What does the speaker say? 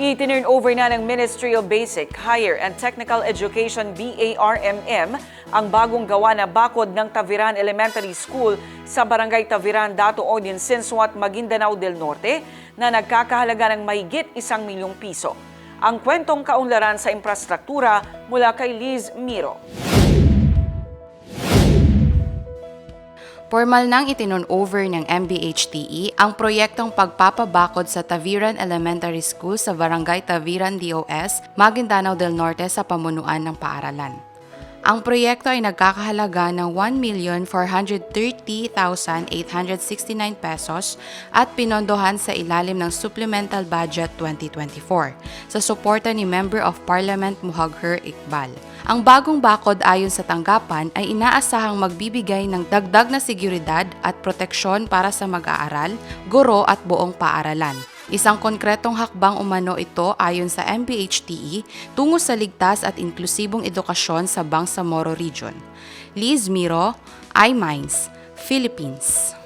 I-turn over na ng Ministry of Basic, Higher and Technical Education BARMM ang bagong gawa na bakod ng Taviran Elementary School sa Barangay Taviran, Dato Odin, Sinswat, Maguindanao del Norte na nagkakahalaga ng mahigit isang milyong piso. Ang kwentong kaunlaran sa infrastruktura mula kay Liz Miro. Formal nang itinon over ng MBHTE ang proyektong pagpapabakod sa Taviran Elementary School sa Barangay Taviran DOS, Maguindanao del Norte sa pamunuan ng paaralan. Ang proyekto ay nagkakahalaga ng 1,430,869 pesos at pinondohan sa ilalim ng Supplemental Budget 2024 sa suporta ni Member of Parliament Muhagher Iqbal. Ang bagong bakod ayon sa tanggapan ay inaasahang magbibigay ng dagdag na seguridad at proteksyon para sa mag-aaral, guro at buong paaralan. Isang konkretong hakbang umano ito ayon sa MBHTE tungo sa ligtas at inklusibong edukasyon sa Bangsamoro Region. Liz Miro, iMinds, Philippines.